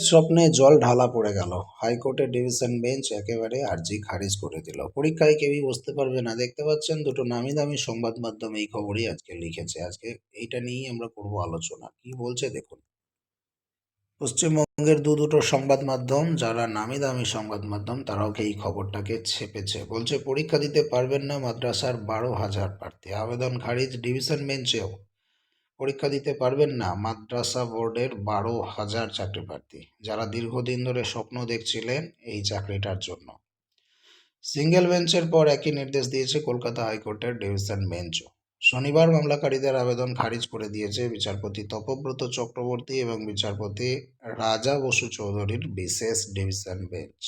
স্বপ্নে জল ঢালা পড়ে গেল। হাইকোর্টের ডিভিশন বেঞ্চ একেবারে আর্জি খারিজ করে দিল। পরীক্ষায় কেউই বুঝতে পারবে না। দেখতে পাচ্ছেন দুটো নামি দামি সংবাদ মাধ্যম এই খবরই আজকে লিখেছে। আজকে এইটা নিয়েই আমরা করব আলোচনা। কি বলছে দেখুন। পশ্চিমবঙ্গের দু দুটো সংবাদ মাধ্যম, যারা নামি দামি সংবাদ মাধ্যম, তারাও এই খবরটাকে ছেপেছে? বলছে, পরীক্ষা দিতে পারবেন না মাদ্রাসার বারো হাজার প্রার্থী। আবেদন খারিজ ডিভিশন বেঞ্চেও। পরীক্ষা দিতে পারবেন না। মাদ্রাসা বোর্ডের বারো হাজার চাকরি প্রার্থী যারা দীর্ঘদিন ধরে স্বপ্ন দেখছিলেন এই চাকরিটার জন্য। সিঙ্গেল বেঞ্চের পর একই নির্দেশ দিয়েছে কলকাতা হাইকোর্টের ডিভিশন বেঞ্চও। শনিবার মামলাকারীদের আবেদন খারিজ করে দিয়েছে বিচারপতি তপব্রত চক্রবর্তী এবং বিচারপতি রাজা বসু চৌধুরীর বিশেষ ডিভিশন বেঞ্চ।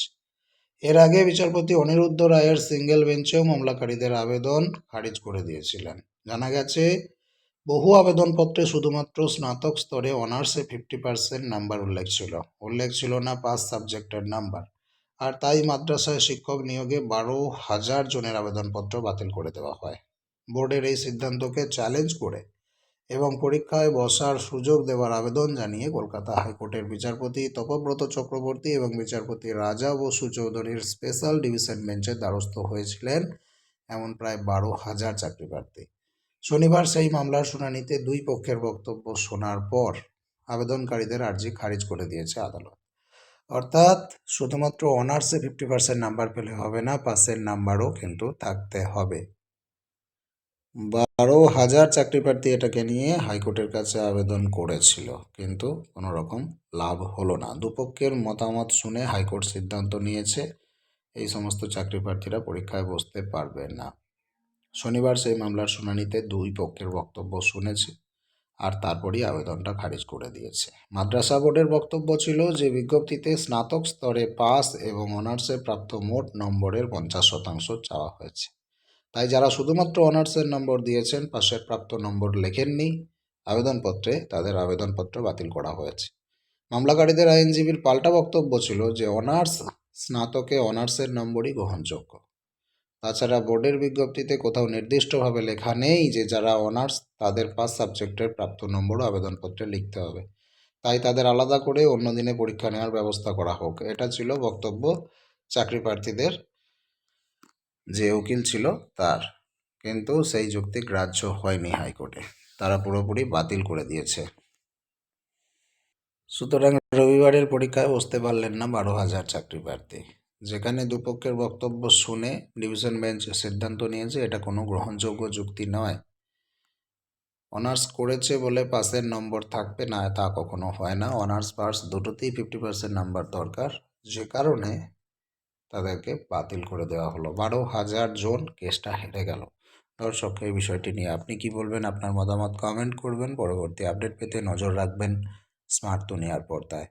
এর আগে বিচারপতি অনিরুদ্ধ রায়ের সিঙ্গেল বেঞ্চেও মামলাকারীদের আবেদন খারিজ করে দিয়েছিলেন। জানা গেছে বহু আবেদনপত্রে শুধুমাত্র স্নাতক স্তরে অনার্সে ফিফটি পার্সেন্ট নাম্বার উল্লেখ ছিল। উল্লেখ ছিল না পাঁচ সাবজেক্টের নাম্বার আর তাই মাদ্রাসায় শিক্ষক নিয়োগে বারো হাজার জনের আবেদনপত্র বাতিল করে দেওয়া হয়। বোর্ডের এই সিদ্ধান্তকে চ্যালেঞ্জ করে এবং পরীক্ষায় বসার সুযোগ দেওয়ার আবেদন জানিয়ে কলকাতা হাইকোর্টের বিচারপতি তপব্রত চক্রবর্তী এবং বিচারপতি রাজা বসু চৌধুরীর স্পেশাল ডিভিশন বেঞ্চের দ্বারস্থ হয়েছিলেন এমন প্রায় বারো হাজার চাকরি প্রার্থী শনিবার সেই মামলার শুনানিতে দুই পক্ষের বক্তব্য শোনার পর আবেদনকারীদের আর্জি খারিজ করে দিয়েছে আদালত। অর্থাৎ শুধুমাত্র অনার্সে ফিফটি পার্সেন্ট নাম্বার পেলে হবে না, পাসের নাম্বারও কিন্তু থাকতে হবে। বারো হাজার চাকরি প্রার্থী এটাকে নিয়ে হাইকোর্টের কাছে আবেদন করেছিল, কিন্তু কোনো রকম লাভ হলো না। দুপক্ষের মতামত শুনে হাইকোর্ট সিদ্ধান্ত নিয়েছে, এই সমস্ত চাকরি প্রার্থীরা পরীক্ষায় বসতে পারবে না। শনিবার সেই মামলার শুনানিতে দুই পক্ষের বক্তব্য শুনেছে আর তারপরই আবেদনটা খারিজ করে দিয়েছে। মাদ্রাসা বোর্ডের বক্তব্য ছিল যে, বিজ্ঞপ্তিতে স্নাতক স্তরে পাস এবং অনার্সে প্রাপ্ত মোট নম্বরের পঞ্চাশ শতাংশ চাওয়া হয়েছে। তাই যারা শুধুমাত্র অনার্সের নম্বর দিয়েছেন, পাশের প্রাপ্ত নম্বর লেখেননি, আবেদনপত্রে তাদের আবেদনপত্র বাতিল করা হয়েছে। মামলাকারীদের আইনজীবীর পাল্টা বক্তব্য ছিল যে, অনার্স স্নাতকে অনার্সের নম্বরই গ্রহণযোগ্য। তাছাড়া বোর্ডের বিজ্ঞপ্তিতে কোথাও নির্দিষ্টভাবে লেখা নেই যে যারা অনার্স, তাদের পাঁচ সাবজেক্টের প্রাপ্ত নম্বরও আবেদনপত্রে লিখতে হবে। তাই তাদের আলাদা করে অন্য দিনে পরীক্ষা নেওয়ার ব্যবস্থা করা হোক। এটা ছিল বক্তব্য চাকরি প্রার্থীদের, যে উকিল ছিল তার। কিন্তু সেই যুক্তি গ্রাহ্য হয়নি হাইকোর্টে। তারা পুরোপুরি বাতিল করে দিয়েছে। সুতরাং রবিবারের পরীক্ষায় বসতে পারলেন না বারো হাজার চাকরি প্রার্থী। যেখানে দুপক্ষের বক্তব্য শুনে ডিভিশন বেঞ্চ সিদ্ধান্ত নিয়েছে, এটা কোনো গ্রহণযোগ্য যুক্তি নয়। অনার্স করেছে বলে পাসের নম্বর থাকবে না, তা কখনো হয় না। অনার্স পাস দুটোতেই ফিফটি পার্সেন্ট নাম্বার দরকার। যে কারণে তাদেরকে বাতিল করে দেওয়া হলো। বারো হাজার জন কেসটা হেরে গেল। দর্শক, এই বিষয়টি নিয়ে আপনি কি বলবেন? আপনার মতামত কমেন্ট করবেন। পরবর্তী আপডেট পেতে নজর রাখবেন স্মার্ট দুনিয়ার পর্দায়।